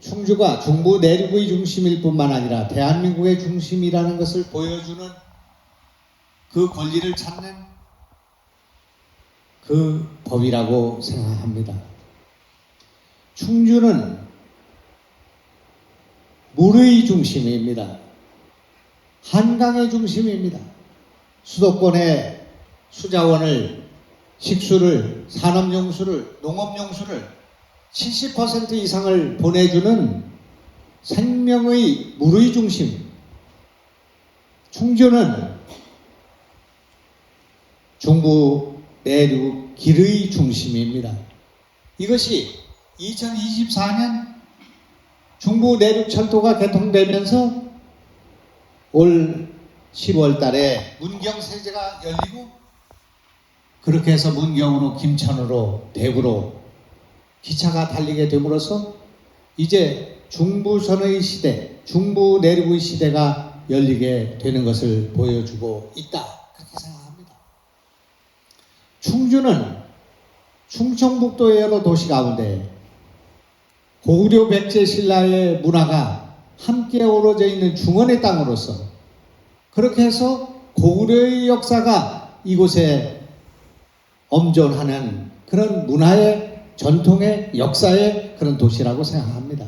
충주가 중부 내륙의 중심일 뿐만 아니라 대한민국의 중심이라는 것을 보여주는 그 권리를 찾는 그 법이라고 생각합니다. 충주는 물의 중심입니다. 한강의 중심입니다. 수도권의 수자원을, 식수를, 산업용수를, 농업용수를 70% 이상을 보내주는 생명의 물의 중심. 충주는 중부 내륙 길의 중심입니다. 이것이 2024년 중부 내륙 철도가 개통되면서 올 10월 달에 문경 세제가 열리고 그렇게 해서 문경으로 김천으로 대구로 기차가 달리게 됨으로써 이제 중부선의 시대, 중부 내륙의 시대가 열리게 되는 것을 보여주고 있다. 그렇게 생각합니다. 충주는 충청북도의 여러 도시 가운데 고구려 백제 신라의 문화가 함께 어우러져 있는 중원의 땅으로서 그렇게 해서 고구려의 역사가 이곳에 엄존하는 그런 문화의 전통의 역사의 그런 도시라고 생각합니다.